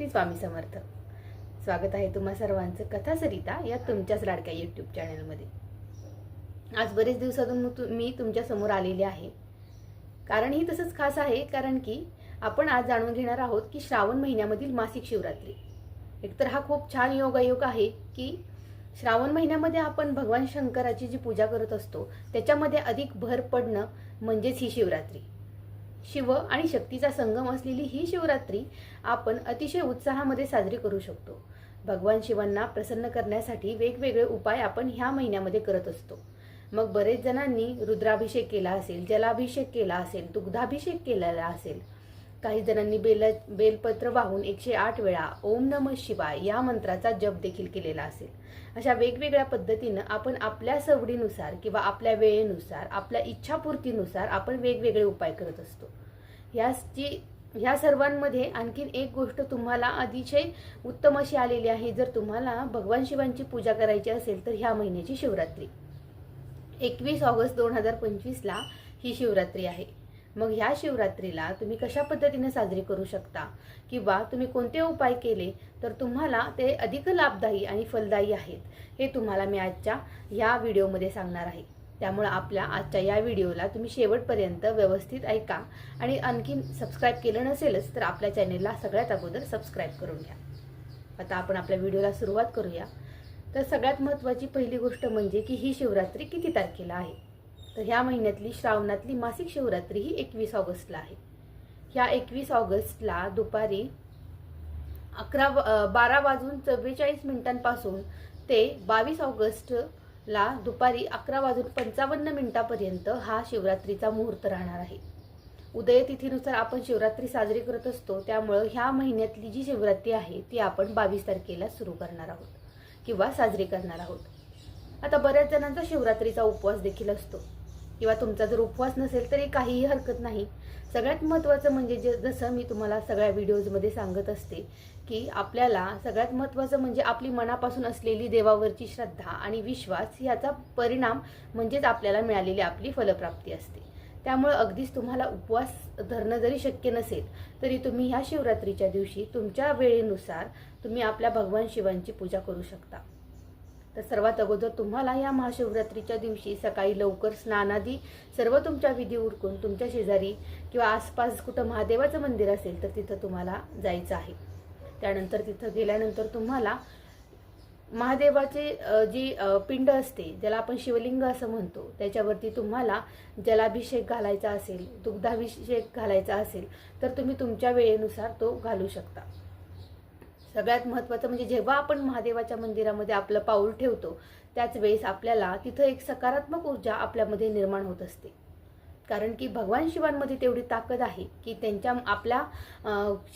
श्री स्वामी समर्थ. स्वागत आहे तुम्हा सर्वांचं कथा सरिता या तुमच्याच लाडक्या यूट्यूब चॅनलमध्ये आज बरेच दिवसातून मग मी तुमच्यासमोर आलेली आहे. कारण ही तसंच खास आहे कारण की आपण आज जाणून घेणार आहोत की श्रावण महिन्यामधील मासिक शिवरात्री. एकतर हा खूप छान योगायोग आहे की श्रावण महिन्यामध्ये आपण भगवान शंकराची जी पूजा करत असतो त्याच्यामध्ये अधिक भर पडणं म्हणजेच ही शिवरात्री. शिव आणि शक्तीचा संगम असलेली ही शिवरात्री आपण अतिशय उत्साहामध्ये साजरी करू शकतो. भगवान शिवांना प्रसन्न करण्यासाठी वेगवेगळे उपाय आपण ह्या महिन्यामध्ये करत असतो. मग बरेच जणांनी रुद्राभिषेक केला असेल जलाभिषेक केला असेल दुग्धाभिषेक केलेला असेल काही जणांनी बेल बेलपत्र वाहून एकशे आठ वेळा ओम नम शिवाय या मंत्राचा जप देखील केलेला असेल. अशा वेगवेगळ्या पद्धतीनं आपण आपल्या सवडीनुसार किंवा आपल्या वेळेनुसार आपल्या इच्छापूर्तीनुसार आपण वेगवेगळे उपाय करत असतो. ह्याची ह्या सर्वांमध्ये आणखीन एक गोष्ट तुम्हाला अतिशय उत्तम अशी आलेली आहे. जर तुम्हाला भगवान शिवांची पूजा करायची असेल तर ह्या महिन्याची शिवरात्री. एकवीस ऑगस्ट दोन हजार पंचवीसला ही शिवरात्री आहे. मग ह्या शिवरात्रीला तुम्ही कशा पद्धतीने साजरी करू शकता? किंवा तुम्ही कोणते उपाय केले तर तुम्हाला ते अधिक लाभदायी आणि फलदायी आहेत हे तुम्हाला मी आजच्या या व्हिडिओमध्ये सांगणार आहे. त्यामुळं आपल्या आजच्या या व्हिडिओला तुम्ही शेवटपर्यंत व्यवस्थित ऐका आणि आणखीन सबस्क्राईब केलं नसेलच तर आपल्या चॅनेलला सगळ्यात अगोदर सबस्क्राईब करून घ्या. आता आपण आपल्या व्हिडिओला सुरुवात करूया. तर सगळ्यात महत्त्वाची पहिली गोष्ट म्हणजे की ही शिवरात्री किती तारखेला आहे? तर ह्या महिन्यातली श्रावणातली मासिक शिवरात्री ही एकवीस ऑगस्टला आहे. ह्या एकवीस ऑगस्टला दुपारी अकरा बारा वाजून चव्वेचाळीस मिनिटांपासून ते बावीस ऑगस्टला दुपारी अकरा वाजून पंचावन्न मिनिटापर्यंत हा शिवरात्रीचा मुहूर्त राहणार आहे. उदय तिथीनुसार आपण शिवरात्री साजरी करत असतो त्यामुळं ह्या महिन्यातली जी शिवरात्री आहे ती आपण बावीस तारखेला सुरू करणार आहोत किंवा साजरी करणार आहोत. आता बऱ्याच जणांचा शिवरात्रीचा उपवास देखील असतो. किंवा तुमचा जर उपवास नसेल तरी काहीही हरकत नाही. सगळ्यात महत्त्वाचं म्हणजे जे जसं मी तुम्हाला सगळ्या व्हिडिओजमध्ये सांगत असते की आपल्याला सगळ्यात महत्त्वाचं म्हणजे आपली मनापासून असलेली देवावरची श्रद्धा आणि विश्वास याचा परिणाम म्हणजेच आपल्याला मिळालेली आपली फलप्राप्ती असते. त्यामुळे अगदीच तुम्हाला उपवास धरणं जरी शक्य नसेल तरी तुम्ही ह्या शिवरात्रीच्या दिवशी तुमच्या वेळेनुसार तुम्ही आपल्या भगवान शिवांची पूजा करू शकता. तर सर्वात अगोदर तुम्हाला या महाशिवरात्रीच्या दिवशी सकाळी लवकर स्नानादी सर्व तुमच्या विधी उरकून तुमच्या शेजारी किंवा आसपास कुठं महादेवाचं मंदिर असेल तर तिथं तुम्हाला जायचं आहे. त्यानंतर तिथं गेल्यानंतर तुम्हाला महादेवाचे जी पिंड असते ज्याला आपण शिवलिंग असं म्हणतो त्याच्यावरती तुम्हाला जलाभिषेक घालायचा असेल दुग्धाभिषेक घालायचा असेल तर तुम्ही तुमच्या वेळेनुसार तो घालू शकता. सगळ्यात महत्त्वाचं म्हणजे जेव्हा आपण महादेवाच्या मंदिरामध्ये आपलं पाऊल ठेवतो त्याच वेळेस आपल्याला तिथं एक सकारात्मक ऊर्जा आपल्यामध्ये निर्माण होत असते. कारण की भगवान शिवांमध्ये तेवढी ताकद आहे की त्यांच्या आपल्या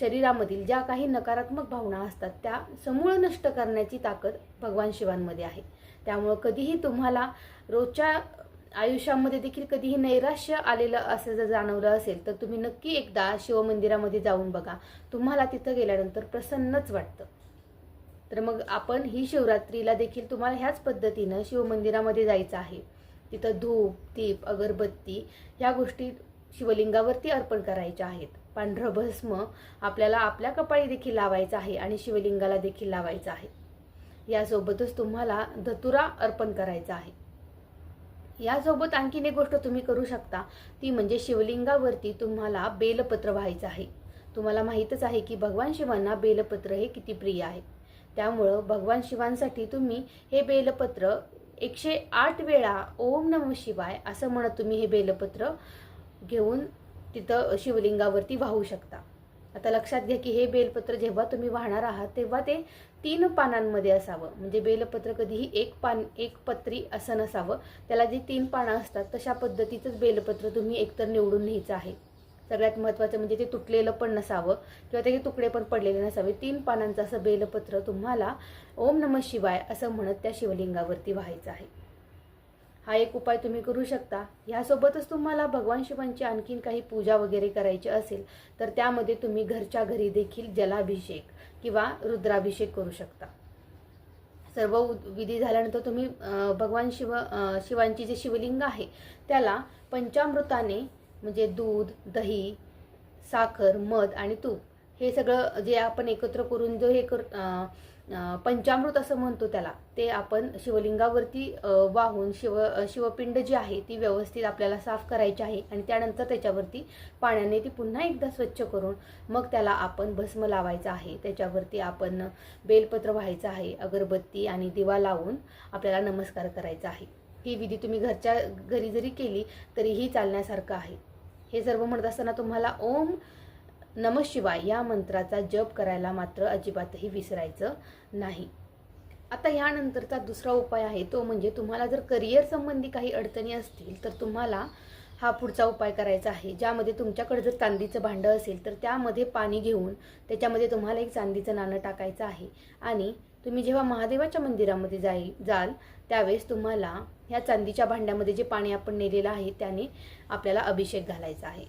शरीरामधील ज्या काही नकारात्मक भावना असतात त्या समूळ नष्ट करण्याची ताकद भगवान शिवांमध्ये आहे. त्यामुळं कधीही तुम्हाला रोजच्या आयुष्यामध्ये देखील कधीही नैराश्य आलेलं असं जर जाणवलं असेल तर तुम्ही नक्की एकदा शिवमंदिरामध्ये जाऊन बघा. तुम्हाला तिथं गेल्यानंतर प्रसन्नच वाटतं. तर मग आपण ही शिवरात्रीला देखील तुम्हाला ह्याच पद्धतीनं शिवमंदिरामध्ये जायचं आहे. तिथं धूप दीप अगरबत्ती ह्या गोष्टी शिवलिंगावरती अर्पण करायच्या आहेत. पांढरं भस्म आपल्याला आपल्या कपाळी देखील लावायचं आहे आणि शिवलिंगाला देखील लावायचं आहे. यासोबतच तुम्हाला धतुरा अर्पण करायचा आहे. यासोबत आणखीन एक गोष्ट तुम्ही करू शकता. ती म्हणजे शिवलिंगावरती तुम्हाला बेलपत्र व्हायचं आहे. तुम्हाला माहीतच आहे की भगवान शिवांना बेलपत्र हे किती प्रिय आहे. त्यामुळं भगवान शिवांसाठी तुम्ही हे बेलपत्र एकशे आठ वेळा ओम नम शिवाय असं म्हणत तुम्ही हे बेलपत्र घेऊन तिथं शिवलिंगावरती वाहू शकता. आता लक्षात घ्या की हे बेलपत्र जेव्हा तुम्ही वाहणार आहात तेव्हा ते तीन पानांमध्ये असावं. म्हणजे बेलपत्र कधीही एक पान एक पत्री असं नसावं. त्याला जी तीन पानं असतात तशा पद्धतीचंच बेलपत्र तुम्ही एकतर निवडून न्यायचं आहे. सगळ्यात महत्त्वाचं म्हणजे ते तुटलेलं पण नसावं किंवा त्याचे तुकडे पण पडलेले नसावे. तीन पानांचं असं बेलपत्र तुम्हाला ओम नम शिवाय असं म्हणत त्या शिवलिंगावरती व्हायचं आहे. हा एक उपाय तुम्ही करू शकता. ह्यासोबतच तुम्हाला भगवान शिवांची आणखीन काही पूजा वगैरे करायची असेल तर त्यामध्ये तुम्ही घरच्या घरी देखील जलाभिषेक किंवा रुद्राभिषेक करू शकता. सर्व विधी झाल्यानंतर तुम्ही भगवान शिव शिवांची जे शिवलिंग आहे त्याला पंचामृताने म्हणजे दूध दही साखर मध आणि तूप हे सगळं जे आपण एकत्र करून जो हे कर पंचामृत असं म्हणतो त्याला ते आपण शिवलिंगावरती वाहून शिव शिवपिंड जी आहे ती व्यवस्थित आपल्याला साफ करायची आहे आणि त्यानंतर त्याच्यावरती पाण्याने ती पुन्हा एकदा स्वच्छ करून मग त्याला आपण भस्म लावायचं आहे. त्याच्यावरती आपण बेलपत्र व्हायचं आहे अगरबत्ती आणि दिवा लावून आपल्याला नमस्कार करायचा आहे. ही विधी तुम्ही घरच्या घरी जरी केली तरीही चालण्यासारखं आहे. हे सर्व म्हणत असताना तुम्हाला ओम नम शिवाय या मंत्राचा जप करायला मात्र अजिबातही विसरायचं नाही. आता ह्यानंतरचा दुसरा उपाय आहे तो म्हणजे तुम्हाला जर करिअर संबंधी काही अडचणी असतील तर तुम्हाला हा पुढचा उपाय करायचा आहे. ज्यामध्ये तुमच्याकडे जर चांदीचं भांडं असेल तर त्यामध्ये पाणी घेऊन त्याच्यामध्ये तुम्हाला एक चांदीचं नाणं टाकायचं आहे. आणि तुम्ही जेव्हा महादेवाच्या मंदिरामध्ये जाई जाल त्यावेळेस तुम्हाला ह्या चांदीच्या भांड्यामध्ये जे पाणी आपण नेलेलं आहे त्याने आपल्याला अभिषेक घालायचा आहे.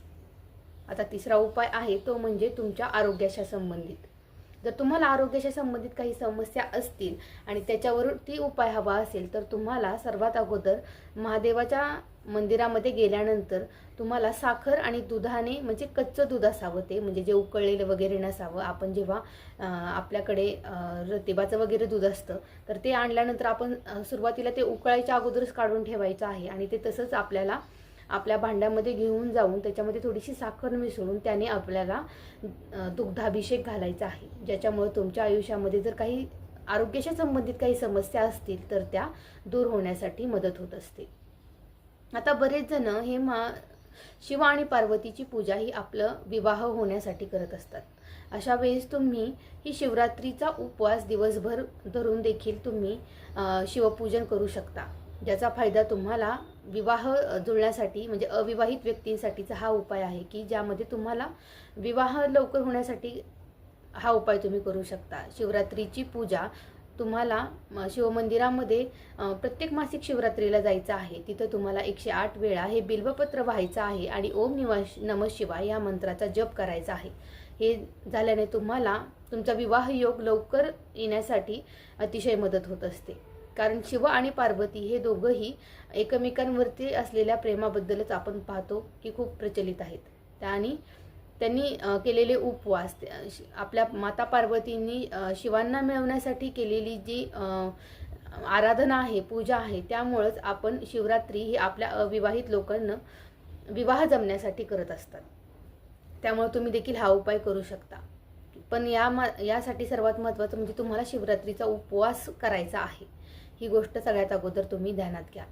आता तिसरा उपाय आहे तो म्हणजे तुमच्या आरोग्याशा संबंधित. जर तुम्हाला आरोग्याशी संबंधित काही समस्या असतील आणि त्याच्यावर ती उपाय हवा असेल तर तुम्हाला सर्वात अगोदर महादेवाच्या मंदिरामध्ये गेल्यानंतर तुम्हाला साखर आणि दुधाने म्हणजे कच्चं दूध असावं ते म्हणजे जे उकळलेलं वगैरे नसावं. आपण जेव्हा आपल्याकडे रतिबाचं वगैरे दूध असतं तर ते आणल्यानंतर आपण सुरुवातीला ते उकळायच्या अगोदरच काढून ठेवायचं आहे आणि ते तसंच आपल्याला आपल्या भांड्यामध्ये घेऊन जाऊन त्याच्यामध्ये थोडीशी साखर मिसळून त्याने आपल्याला दुग्धाभिषेक घालायचा आहे. ज्याच्यामुळे तुमच्या आयुष्यामध्ये जर काही आरोग्याशी संबंधित काही समस्या असतील तर त्या दूर होण्यासाठी मदत होत असते. आता बरेच जण हे मा शिव आणि पार्वतीची पूजा ही आपलं विवाह होण्यासाठी करत असतात. अशा वेळेस तुम्ही ही शिवरात्रीचा उपवास दिवसभर धरून देखील तुम्ही शिवपूजन करू शकता. ज्याचा फायदा तुम्हाला विवाह जुळण्यासाठी म्हणजे अविवाहित व्यक्तींसाठीचा हा उपाय आहे की ज्यामध्ये तुम्हाला विवाह लवकर होण्यासाठी हा उपाय तुम्ही करू शकता. शिवरात्रीची पूजा तुम्हाला शिवमंदिरामध्ये प्रत्येक मासिक शिवरात्रीला जायचं आहे. तिथं तुम्हाला एकशे आठ वेळा हे बिल्वपत्र व्हायचं आहे आणि ओम निवास नम शिवाय या मंत्राचा जप करायचा आहे. हे झाल्याने तुम्हाला तुमचा विवाह योग लवकर येण्यासाठी अतिशय मदत होत असते. कारण शिव आणि पार्वती हे दोघंही एकमेकांवरती असलेल्या प्रेमाबद्दलच आपण पाहतो की खूप प्रचलित आहेत. आणि त्यांनी केलेले उपवास आपल्या माता पार्वतींनी शिवांना मिळवण्यासाठी केलेली जी आराधना आहे पूजा आहे त्यामुळंच आपण शिवरात्री ही आपल्या अविवाहित लोकांना विवाह जमण्यासाठी करत असतात. त्यामुळे तुम्ही देखील हा उपाय करू शकता. पण या मा यासाठी सर्वात महत्त्वाचं म्हणजे तुम्हाला शिवरात्रीचा उपवास करायचा आहे. ही गोष्ट सगळ्यात अगोदर तुम्ही ध्यानात घ्या.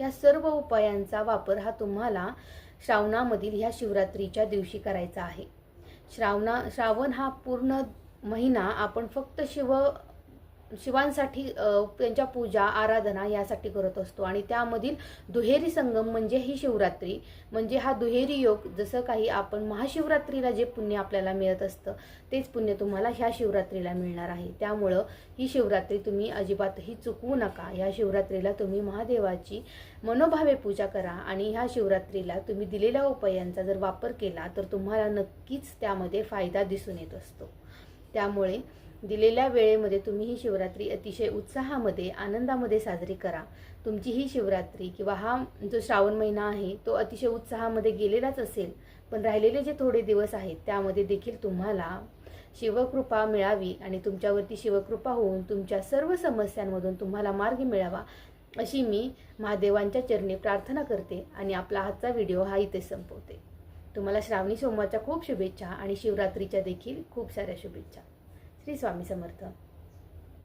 या सर्व उपायांचा वापर हा तुम्हाला श्रावणामधील ह्या शिवरात्रीच्या दिवशी करायचा आहे. श्रावणा श्रावण हा पूर्ण महिना आपण फक्त शिव शिवांसाठी त्यांच्या पूजा आराधना यासाठी करत असतो. आणि त्यामधील दुहेरी संगम म्हणजे ही शिवरात्री. म्हणजे हा दुहेरी योग जसं काही आपण महाशिवरात्रीला जे पुण्य आपल्याला मिळत असतं तेच पुण्य तुम्हाला ह्या शिवरात्रीला मिळणार आहे. त्यामुळं ही शिवरात्री तुम्ही अजिबातही चुकवू नका. या शिवरात्रीला तुम्ही महादेवाची मनोभावे पूजा करा आणि ह्या शिवरात्रीला तुम्ही दिलेल्या उपायांचा जर वापर केला तर तुम्हाला नक्कीच त्यामध्ये फायदा दिसून येत असतो. त्यामुळे दिलेल्या वेळेमध्ये तुम्ही ही शिवरात्री अतिशय उत्साहामध्ये आनंदामध्ये साजरी करा. तुमची ही शिवरात्री किंवा हा जो श्रावण महिना आहे तो अतिशय उत्साहामध्ये गेलेलाच असेल पण राहिलेले जे थोडे दिवस आहेत त्यामध्ये देखील तुम्हाला शिवकृपा मिळावी आणि तुमच्यावरती शिवकृपा होऊन तुमच्या सर्व समस्यांमधून तुम्हाला मार्ग मिळावा अशी मी महादेवांच्या चरणी प्रार्थना करते आणि आपला आजचा व्हिडिओ हा इथे संपवते. तुम्हाला श्रावणी सोमवारच्या खूप शुभेच्छा आणि शिवरात्रीच्या देखील खूप साऱ्या शुभेच्छा. श्री स्वामी समर्थ.